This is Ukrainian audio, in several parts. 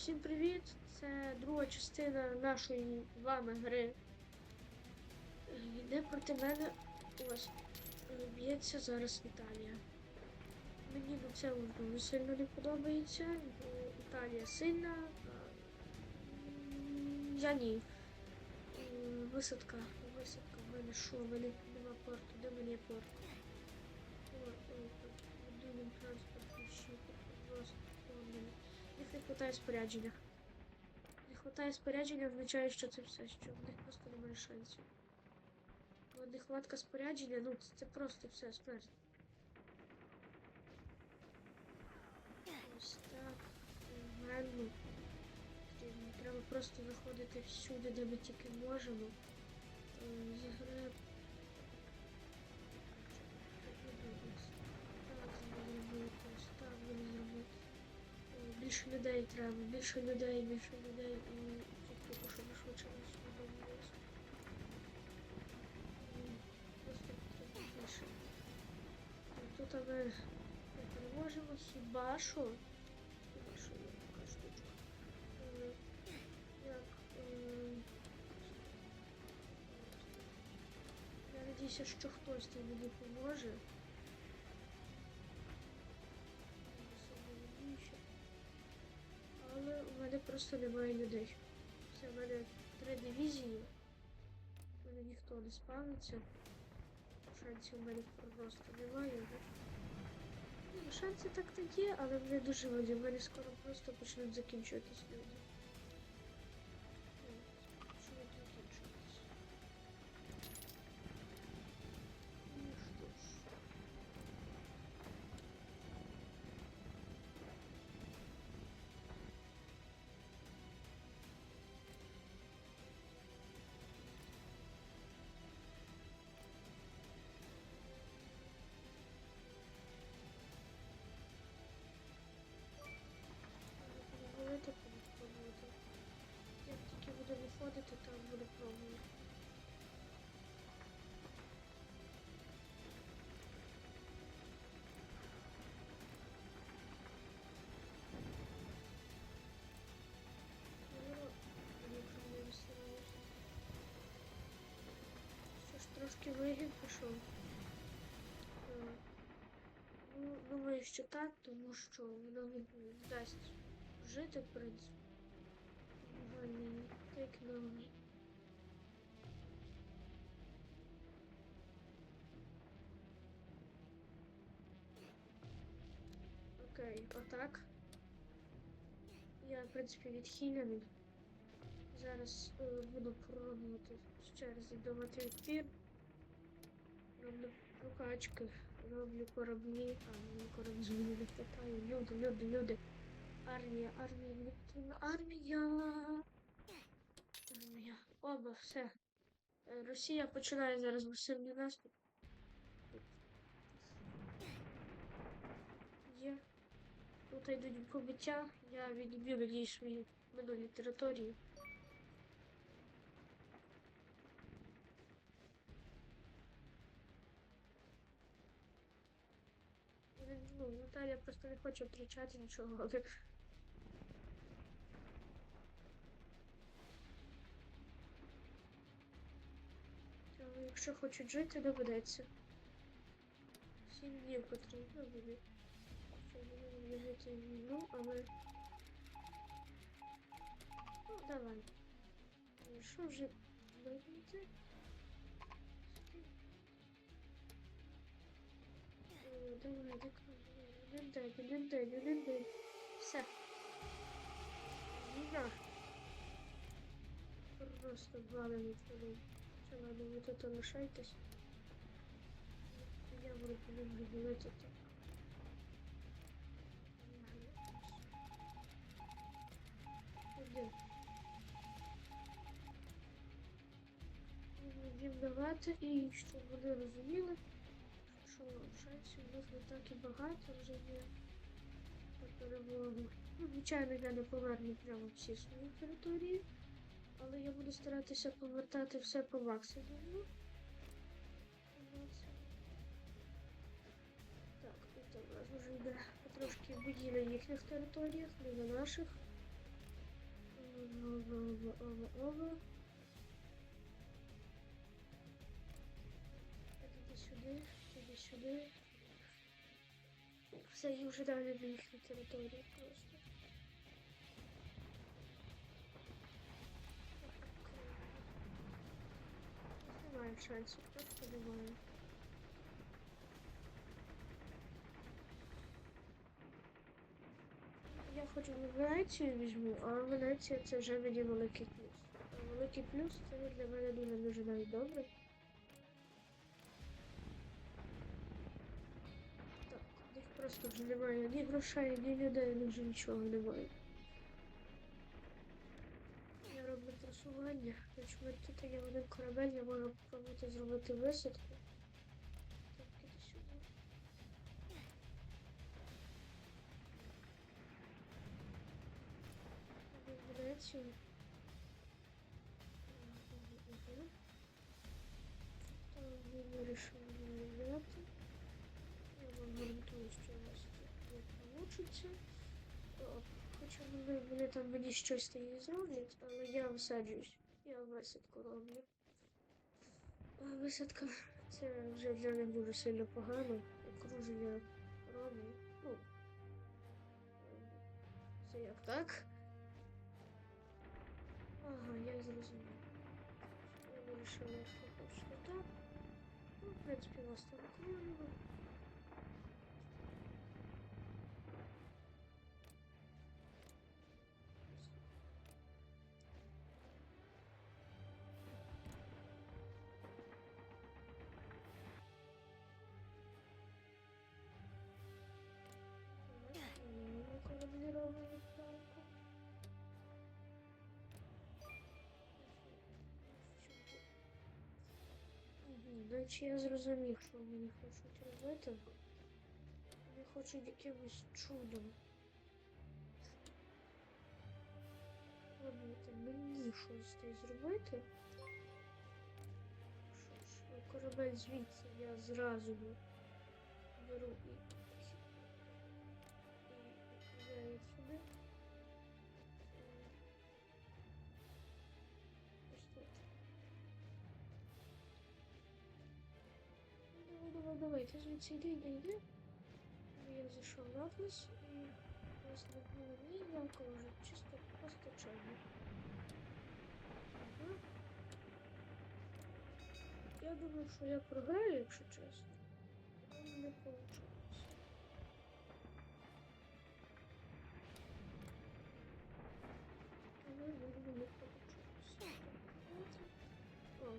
Всім привіт! Це друга частина нашої вами гри. Йде проти мене ось б'ється зараз Італія. Мені на це дуже сильно не подобається. бо Італія сильна. Я ні. Висадка, висадка. В мене що? Мене нема порту. Де в мене порт? О, о, Будинок транспорт, ще просто. о, мене. Їх не вистачає спорядження. Не вистачає спорядження означає, що це все, що в них просто немає шансів. Бо нехватка спорядження, ну це, просто все, смерть. Ось так. Гарно. Треба просто виходити всюди, де ми тільки можемо. Більше людей треба, більше людей, більше людей і тільки щоб швидше нас домовилися. Просто потрібно більше. Тут ми не переможемо хіба що. Хіба що є така штучка. Як. е, Я надіюся, що хтось там мені поможе. Просто немає людей. Все, в мене три дивізії. У мене ніхто не спавниться. Шансів у мене просто немає. Ну, шанси так то є, але вони дуже великі. В мене скоро просто почнуть закінчуватись люди. Пішов. Е, Ну, думаю, що так, тому що воно не дасть жити, в принципі. Нормальний тейк новий. Окей, отак. Я, в принципі, відхилений. Зараз е, буду пробувати ще раз віддавати відпір. Роблю прокачки, роблю кораблі, а мені кораблі не вистачає. Люди, люди, люди. Армія, армія, потрібна армія. Армія. Оба, все. Е, Росія починає зараз масивний наступ. Є. Тут йдуть побиття. Я відбив свої минулі території. Ну, Наталія просто не хоче втрачати нічого, але Але якщо хочуть жити, доведеться. Сім днів потрібно буде. Щоб вони жити війну, але. Ну, давай. Що вже вийти? Е, Давай, так. Один день, один день, один день. Все. Війна. Просто валимо туди. Все, ладно, ви тут лишайтесь. Я буду повинен ділити так. Іди. Їм давати і щоб вони розуміли, що шансів у них не так і багато вже є. Ну, звичайно, я не поверну прямо всі свої території, але я буду старатися повертати все по максимуму. Так, і у нас вже йде трошки бої на їхніх територіях, не на наших. Ова, ова, ова, ова. Іди сюди, сюди. Все, і вже далі на їхню територію просто. Немає шансів, просто немає. Я хочу Венецію візьму, а Венеція це вже мені великий плюс. А великий плюс це для мене дуже дуже навіть добре. просто вже немає ні грошей, ні людей, ні вже нічого немає. Я роблю трасування. Якщо в мене тут є один корабель, я можу спробувати зробити висадку. Так, іди сюди. Венецію. Там ми вирішили не взяти. Я Гарантую, що у це не. О, Хоча вони, вони там мені щось та і зроблять, але я висаджуюсь. Я висадку роблю. А висадка це вже для них дуже сильно погано. Окруження роблю. Ну, це як так? Ага, я зрозумів. Я вирішила, що так. Ну, в принципі, вас там клеїмо. Наче я зрозумів, що вони хочуть робити. Вони хочуть якимось чудом. Робити мені щось та зробити. Що ж, ну, корабель звідси я зразу беру і Ну, Давай, давай, давай, звідси йди, йди, Я зайшов в офіс і нас не ніякого вже чисто постачання. Ага. Я думав, що я програю, якщо чесно. Але не вийшло.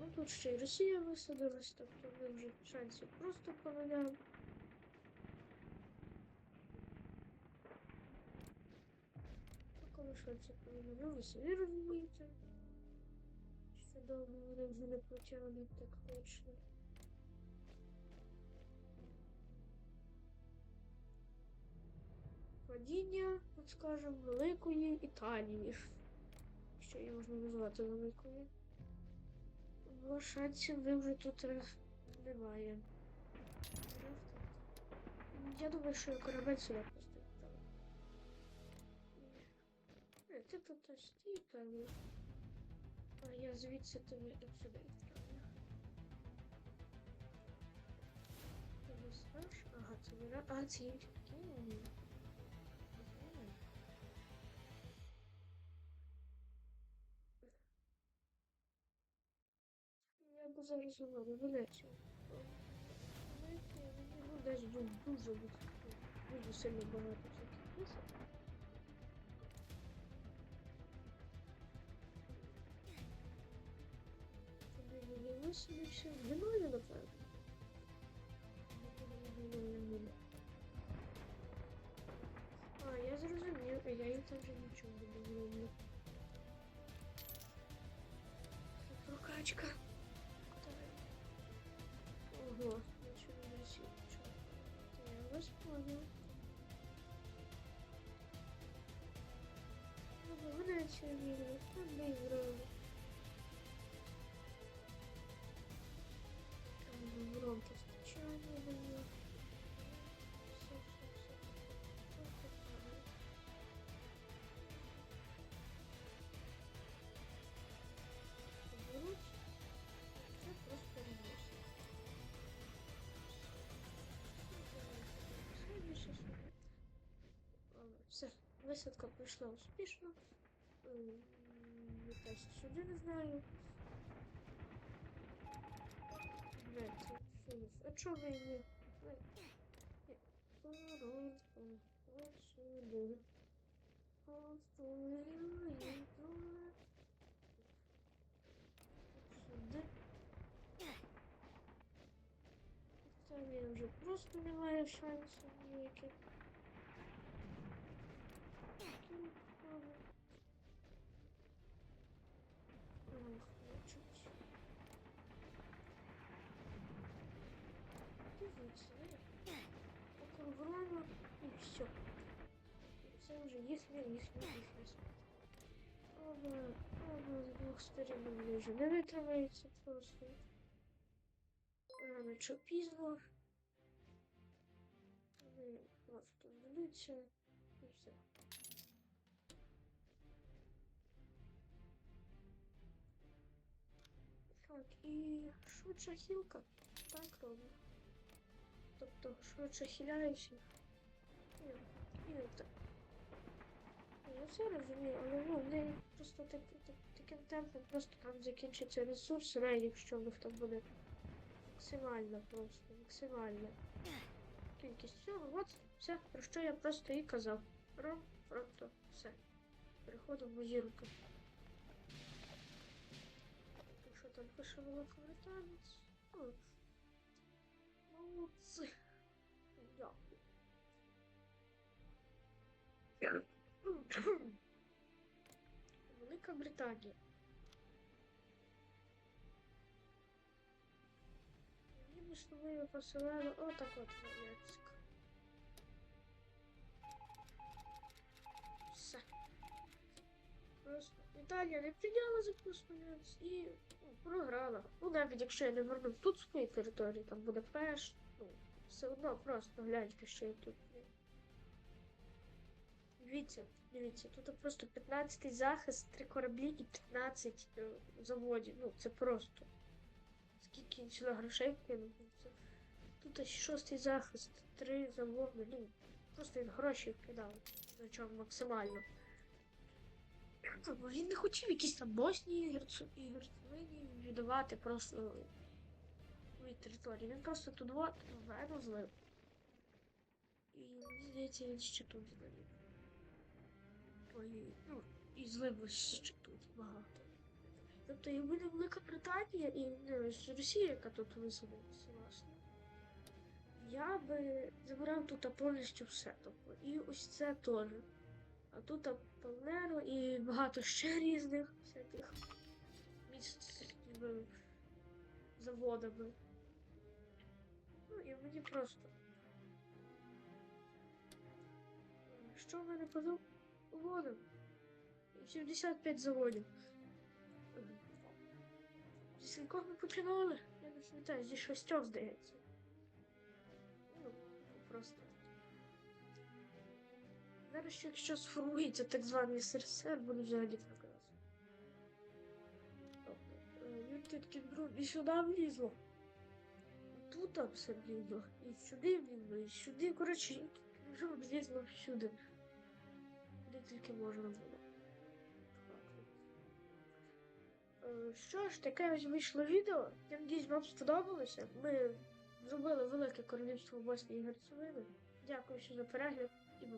Ну тут ще й Росія висадилась, тобто ми вже шансів просто помиляємо. Такого шансів помиляємо, ви розумієте. Що довго вони вже не протягнуть так точно. Падіння, так скажемо, великої Італії. Що її можна назвати великою. Бо шансів ви вже тут е, немає. Я думаю, що я корабель сюди просто відправлю. Ні, ти тут ось стій, певно. А я звідси от сюди відправлю. Ти висраш? Ага, це вира. А, це є. Знову Венецію. Ну, десь дуже, дуже, сильно багато всяких висок. Туди вони висунувся. Немає, напевно. А, я зрозумів, а я їм там вже нічого не зроблю. Прокачка. Ого, нічого не січу. Я вас понял. Ну, вона це вірить, там не Висадка пройшла успішно. М, Якась сюди не знаю. А чого ви не... Сюди. Там я вже просто не маю шансів ніяких. Ох, хочуть. Дивіться, ви. Округлено і все. І це їхня, їхня, їхня справа. Оба, оба з двох сторін вже не витримається просто. Рано чи пізно. Вони просто здадуться і все. Так, і швидша хілка. Так робить. Тобто швидше хиляючи. І, так. Я все розумію, але ну, не просто так, так, таким темпом просто там закінчиться ресурс, навіть якщо в них там буде максимально просто, максимально. Кількість всього, от все, про що я просто і казав. Про, просто все. Переходимо зірку. Що там пише великобританець? Ну, Молодці. Дякую. Велика Британія. Мені б що ви посилали отак от Німецьк. Все. Просто Італія не прийняла запусканець і ну, програла. Ну навіть якщо я не верну тут свої території, там буде Пеш, ну, все одно просто гляньте, що я тут. Дивіться, дивіться, тут просто 15 захист, 3 кораблі і 15 е, заводів. Ну, це просто. Скільки він сюди грошей вкинув. ну, Тут шостий захист, 3 заводи. Ну, просто він гроші вкидав. Причому максимально. Він не хотів якісь там Боснії і Віддавати просто свої території. Він просто тут вот вену злив. І здається, він ще тут злив. Ой, ну, і злив ще тут багато. Тобто, якби не Велика Британія і не Росія, яка тут висадилася, власне, я би забирав тут повністю все. Тобто, і ось це теж. А тут Палнеро і багато ще різних всяких місць такими заводами. Ну і мені просто. Що в мене по заводам? 75 заводів. Зі скількох ми починали? Я не пам'ятаю, зі шостьох, здається. Ну, просто. Зараз якщо сформується так званий СРСР, буде взагалі тільки друг і сюди влізло. Тут там все влізло. І сюди влізло, і сюди, коротше, вже влізло всюди. Де тільки можна було. Е, Що ж, таке ось вийшло відео. Я надіюсь, вам сподобалося. Ми зробили велике королівство Боснії і Герцевини. Дякую ще за перегляд.